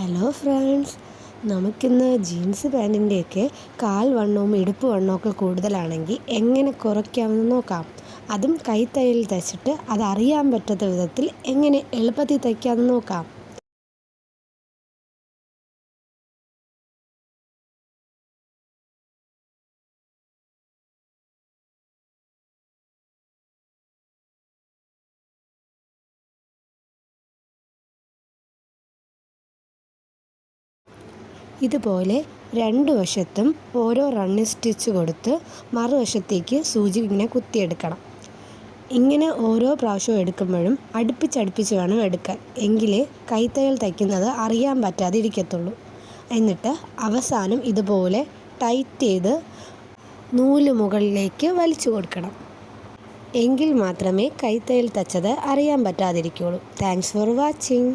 Hello friends നമുക്കിന്ന് jeans പാന്റിന്റെയൊക്കെ കാൽ വണ്ണവും ഇടുപ്പ് വണ്ണവും ഒക്കെ കൂടുതലാണെങ്കിൽ എങ്ങനെ കുറയ്ക്കാമെന്ന് നോക്കാം. അതും കൈത്തയ്യൽ തയ്ച്ചിട്ട് അത് അറിയാൻ പറ്റാത്ത വിധത്തിൽ എങ്ങനെ എളുപ്പത്തിൽ തയ്ക്കാമെന്ന് നോക്കാം. ഇതുപോലെ രണ്ട് വശത്തും ഓരോ റണ്ണിങ് സ്റ്റിച്ച് കൊടുത്ത് മറുവശത്തേക്ക് സൂചി ഇങ്ങനെ കുത്തിയെടുക്കണം. ഇങ്ങനെ ഓരോ പ്രാവശ്യവും എടുക്കുമ്പോഴും അടുപ്പിച്ചടുപ്പിച്ച് വേണം എടുക്കാൻ. എങ്കിലേ കൈത്തയ്യൽ തയ്ക്കുന്നത് അറിയാൻ പറ്റാതെ ഇരിക്കത്തുള്ളൂ എന്നിട്ട് അവസാനം ഇതുപോലെ ടൈറ്റ് ചെയ്ത് നൂൽ മുകളിലേക്ക് വലിച്ചു കൊടുക്കണം. എങ്കിൽ മാത്രമേ കൈത്തയ്യൽ തച്ചത് അറിയാൻ പറ്റാതിരിക്കുകയുള്ളൂ. Thanks for watching